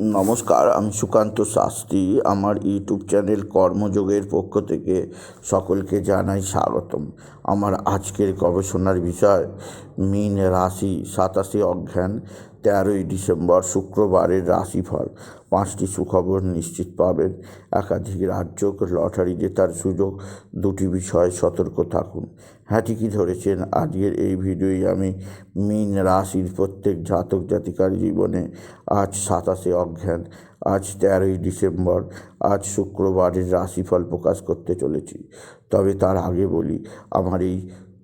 নমস্কার, আমি সুকান্ত শাস্ত্রী। আমার ইউটিউব চ্যানেল কর্মযোগের পক্ষ থেকে সকলকে জানাই স্বাগতম। আমার আজকের গবেষণার বিষয়, মীন রাশি সাতাশি অজ্ঞান। তেরোই ডিসেম্বর শুক্রবারের রাশিফল। পাঁচটি সুখবর নিশ্চিত পাবেন। একাধিক রাজ্য লটারি জেতার সুযোগ। দুটি বিষয়ে সতর্ক থাকুন। হ্যাঁ ঠিকই ধরেছেন। আজকের এই ভিডিওই আমি মীন রাশির প্রত্যেক জাতক জাতিকার জীবনে আজ সাতাশে অজ্ঞান আজ তেরোই ডিসেম্বর, আজ শুক্রবারের রাশিফল প্রকাশ করতে চলেছি। তবে তার আগে বলি, আমার এই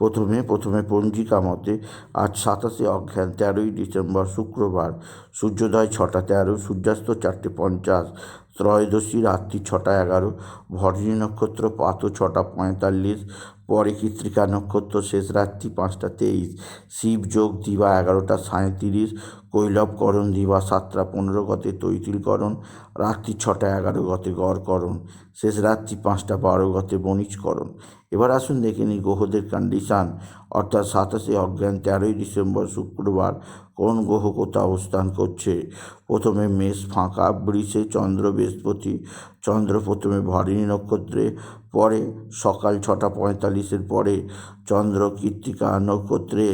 প্রথমে প্রথমে পঞ্জিকা মতে আজ সাতাশে অজ্ঞান তেরোই ডিসেম্বর শুক্রবার, সূর্যোদয় ছটা তেরো, সূর্যাস্ত চারটে পঞ্চাশ, ত্রয়োদশী রাত্রি ছটা এগারো, ভরণী নক্ষত্র পাত ছটা পঁয়তাল্লিশ, পরে কৃত্রিকা নক্ষত্র শেষ রাত্রি পাঁচটা তেইশ, শিব যোগ দিবা এগারোটা সাঁত্রিশ কৈলবকরণ দিবা সাতটা পনেরো গতে তৈতিলকরণ রাত্রি ছটা এগারো গতে গড়করণ শেষ রাত্রি পাঁচটা বারো গতে বণিজকরণ এবার আসুন দেখে নিই গ্রহদের কন্ডিশান অর্থাৎ সাতাশে অজ্ঞান, তেরোই ডিসেম্বর, শুক্রবার কোন গ্রহ কোথাও অবস্থান করছে? প্রথমে মেষ ফাঁকা, বৃষে চন্দ্র, বৃহস্পতি চন্দ্র প্রথমে ভরিণী নক্ষত্রে, পরে সকাল ছটা পঁয়তাল্লিশের পরে চন্দ্র কৃত্তিকা নক্ষত্রে,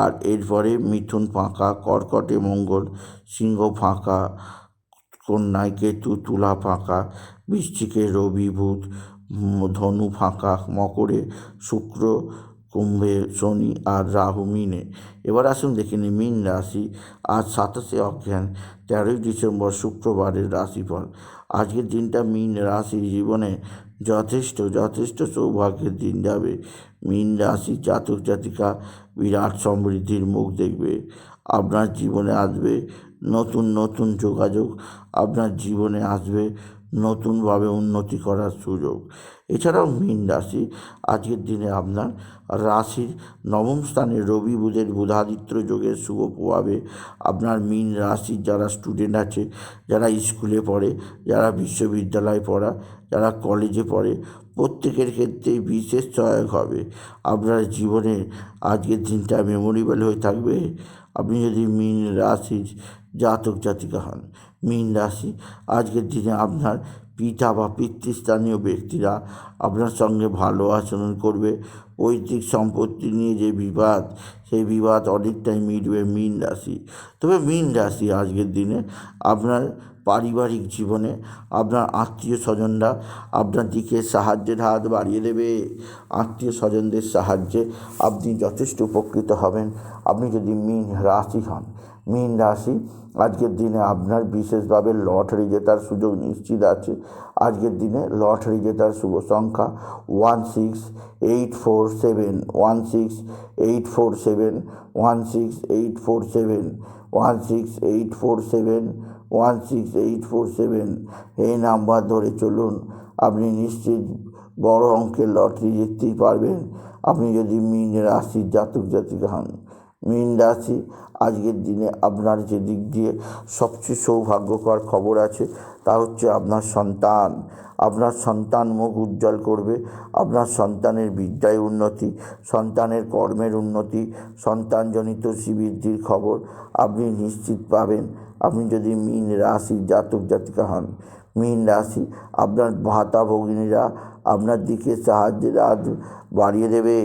আর এরপরে মিথুন ফাঁকা, কর্কটে মঙ্গল, সিংহ ফাঁকা, কন্যায় কেতু, তুলা ফাঁকা বৃষ্টিকে রবি বুধ ধনু ফাঁকা মকরে, শুক্র, কুম্ভে, শনি আর রাহু মিনে। এবার আসুন দেখে নিই মিন রাশি। আজ সাতাশে অজ্ঞান, তেরোই ডিসেম্বর, শুক্রবারের রাশিফল। আজকের দিনটা মিন রাশি জীবনে যথেষ্ট যথেষ্ট সৌভাগ্যের দিন যাবে। মিন রাশি জাতক জাতিকা বিরাট সমৃদ্ধির মুখ দেখবে। আপনার জীবনে আসবে নতুন নতুন যোগাযোগ। আপনার জীবনে আসবে নতুনভাবে উন্নতি করার সুযোগ। এছাড়াও মীন রাশি, আজকের দিনে আপনার রাশির নবম স্থানে রবি বুধের বুধাদিত্য যোগের শুভ প্রভাবে আপনার মীন রাশির যারা স্টুডেন্ট আছে, যারা স্কুলে পড়ে, যারা বিশ্ববিদ্যালয়ে পড়া, যারা কলেজে পড়ে, প্রত্যেকের ক্ষেত্রেই বিশেষ সহায়ক হবে। আপনার জীবনে আজকের দিনটা মেমোরেবল হয়ে থাকবে। আপনি যদি মীন রাশির জাতক জাতিকা হন। মীন রাশি, আজকের দিনে আপনার পিতা বা পিতৃস্থানীয় ব্যক্তিরা আপনার সঙ্গে ভালো আচরণ করবে। পৈতৃক সম্পত্তি নিয়ে যে বিবাদ, সেই বিবাদ অনেকটাই মিটবে মীন রাশি। তবে মীন রাশি আজকের দিনে আপনার পারিবারিক জীবনে আপনার আত্মীয় স্বজনরা আপনার দিকে সাহায্যের হাত বাড়িয়ে দেবে। আত্মীয় স্বজনদের সাহায্যে আপনি যথেষ্ট উপকৃত হবেন। আপনি যদি মীন রাশি হন, মীন রাশি, আজকের দিনে আপনার বিশেষভাবে লটারি জেতার সুযোগ নিশ্চিত আছে। আজকের দিনে লটারি জেতার শুভ সংখ্যা one six eight four seven, one six eight four seven, one six eight four seven, one six eight four seven, one six eight four seven. এই নাম্বার ধরে চলুন, আপনি নিশ্চিত বড় অঙ্কের লটারি জিততেই পারবেন। আপনি যদি মিন রাশির জাতক জাতিকা হন মীন রাশি আজকের দিনে আপনার যে দিক দিয়ে সবচেয়ে সৌভাগ্যকর খবর আছে, তা হচ্ছে আপনার সন্তান। আপনার সন্তান মুখ উজ্জ্বল করবে, আপনার সন্তানের বিদ্যায় উন্নতি, সন্তানের কর্মের উন্নতি, সন্তানজনিত শ্রীবৃদ্ধির খবর আপনি নিশ্চিত পাবেন। আপনি যদি মীন রাশির জাতক জাতিকা হন মীন রাশি। আপনার ভাতা ভগিনীরা আপনার দিকে সাহায্যের হাত বাড়িয়ে দেবে।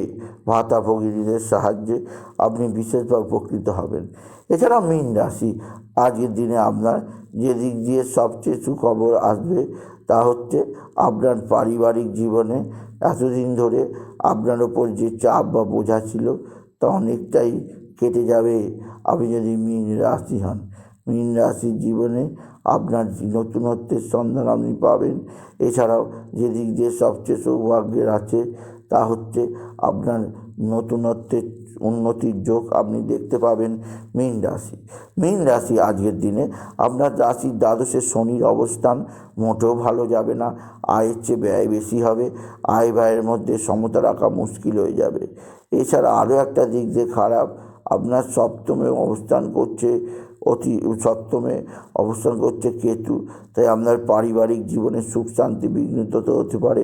ভাতা ভগিনীদের সাহায্যে আপনি বিশেষভাবে উপকৃত হবেন। এছাড়া মীন রাশি, আজকের দিনে আপনার যে দিক দিয়ে সবচেয়ে সুখবর আসবে তা হচ্ছে আপনার পারিবারিক জীবনে এতদিন ধরে আপনার ওপর যে চাপ বা বোঝা ছিল তা অনেকটাই কেটে যাবে। আপনি যদি মীন রাশি হন, মীন রাশির জীবনে আপনার নতুনত্বের সন্ধান আপনি পাবেন। এছাড়াও যে দিক দিয়ে সবচেয়ে সৌভাগ্যের আছে, তা হচ্ছে আপনার নতুনত্বের উন্নতির যোগ আপনি দেখতে পাবেন মীন রাশি। মীন রাশি আজকের দিনে আপনার রাশির দ্বাদশে শনির অবস্থান মোটেও ভালো যাবে না, আয়ের চেয়ে ব্যয় বেশি হবে, আয় ব্যয়ের মধ্যে সমতা রাখা মুশকিল হয়ে যাবে। এছাড়া আরও একটা দিক দিয়ে খারাপ, আপনার সপ্তমে অবস্থান করছে অতি সপ্তমে অবস্থান করছে কেতু। তাই আপনার পারিবারিক জীবনে সুখ, শান্তি, বিঘ্নিত হতে পারে।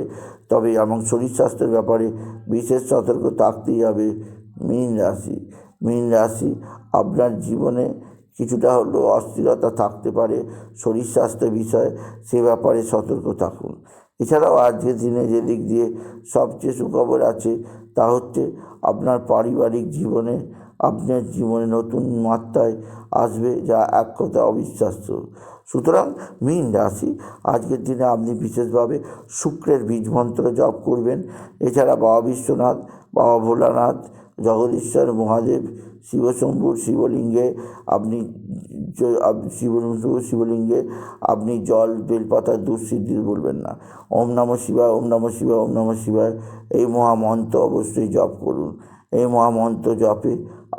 তবে এবং শরীর স্বাস্থ্যের ব্যাপারে বিশেষ সতর্ক থাকতেই হবে মীন রাশি। মীন রাশি আপনার জীবনে কিছুটা হলেও অস্থিরতা থাকতে পারে। শরীর স্বাস্থ্য বিষয়ে সে ব্যাপারে সতর্ক থাকুন। এছাড়াও আজকের দিনে যে দিক দিয়ে সবচেয়ে সুখবর আছে তা হচ্ছে আপনার পারিবারিক জীবনে আপনার জীবনে নতুন মাত্রায় আসবে যা এক কথা অবিশ্বাস্য। সুতরাং মীন রাশি, আজকের দিনে আপনি বিশেষভাবে শুক্রের বীজ মন্ত্র জপ করবেন। এছাড়া বাবা বিশ্বনাথ, বাবা ভোলানাথ, জগদীশ্বর, মহাদেব, শিবশম্ভুর শিবলিঙ্গে আপনি শিবশম্ভুর শিবলিঙ্গে আপনি জল, বেলপাতা দুঃসিদ্ধি বলবেন না। ওম নম শিবায়, ওম নম শিবায়, ওম নম শিবায় এই মহামন্ত্র অবশ্যই জপ করুন। এই মহামন্ত্র জপে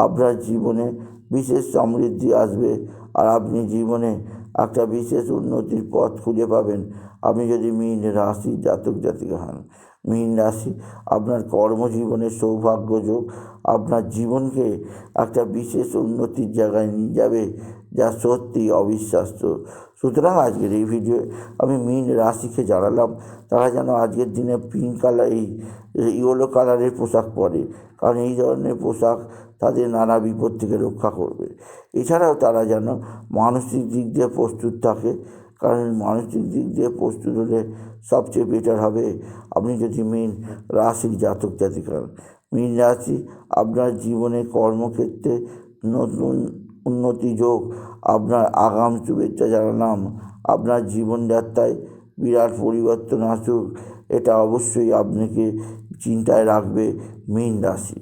আপনার জীবনে বিশেষ সমৃদ্ধি আসবে আর আপনি জীবনে একটা বিশেষ উন্নতির পথ খুঁজে পাবেন। আপনি যদি মীন রাশি জাতক জাতিকা হন, মীন রাশি আপনার কর্মজীবনের সৌভাগ্য যোগ আপনার জীবনকে একটা বিশেষ উন্নতির জায়গায় নিয়ে যাবে যা সত্যি অবিশ্বাস্য। সুতরাং আজকের এই ভিডিও আমি মীন রাশিকে জানালাম, তারা যেন আজকের দিনে পিঙ্ক কালার এই ইয়েলো কালারের পোশাক পরে। কারণ এই ধরনের পোশাক তাদের নানা বিপদ থেকে রক্ষা করবে। এছাড়াও তারা যেন মানসিক দিক দিয়ে প্রস্তুত থাকে। কারণ মানসিক দিক দিয়ে প্রস্তুত হলে সবচেয়ে বেটার হবে। আপনি যদি মীন রাশির জাতক জাতিকা মীন রাশি আপনার জীবনে কর্মক্ষেত্রে নতুন উন্নতি যোগ, আপনার আগাম শুভেচ্ছা জানালাম আপনার জীবনযাত্রায় বিরাট পরিবর্তন আসুক, এটা অবশ্যই আপনাকে চিন্তায় রাখবে মীন রাশি।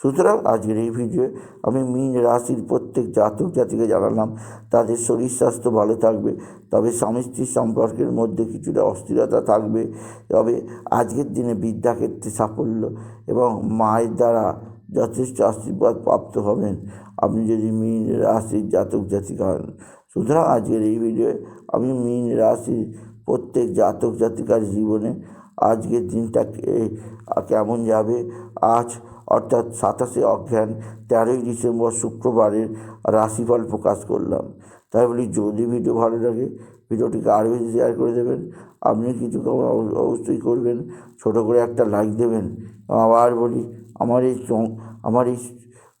সুতরাং আজকের এই ভিডিও আমি মীন রাশির প্রত্যেক জাতক জাতিকে জানালাম, তাদের শরীর স্বাস্থ্য ভালো থাকবে, তবে স্বামী স্ত্রীর সম্পর্কের মধ্যে কিছুটা অস্থিরতা থাকবে, তবে আজকের দিনে বিদ্যাক্ষেত্রে সাফল্য এবং মায়ের দ্বারা যথেষ্ট আশীর্বাদ প্রাপ্ত হবেন আপনি যদি মীন রাশির জাতক জাতিকা হন। সুতরাং আজকের এই ভিডিওয়ে আমি মীন রাশির প্রত্যেক জাতক জাতিকার জীবনে আজকের দিনটা কেমন যাবে? আজ, অর্থাৎ সাতাশে অজ্ঞান তেরোই ডিসেম্বর শুক্রবারের রাশিফল প্রকাশ করলাম। তাই বলি, যদি ভিডিও ভালো লাগে, ভিডিওটিকে আরও বেশি শেয়ার করে দেবেন। আপনি কিছু কম- অবশ্যই করবেন। ছোটো করে একটা লাইক দেবেন। আবার বলি, আমার এই আমার এই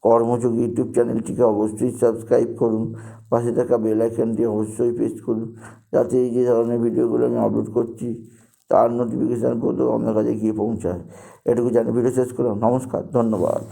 কর্মযোগ ইউটিউব চ্যানেলটিকে অবশ্যই সাবস্ক্রাইব করুন। পাশে থাকা বেল আইকনটি অবশ্যই প্রেস করুন। যাতে এই যে ধরনের ভিডিওগুলো আমি আপলোড করছি তার নোটিফিকেশানগুলো আপনার কাছে গিয়ে পৌঁছায়। এটুকু জানি ভিডিও শেষ করলাম। নমস্কার ধন্যবাদ।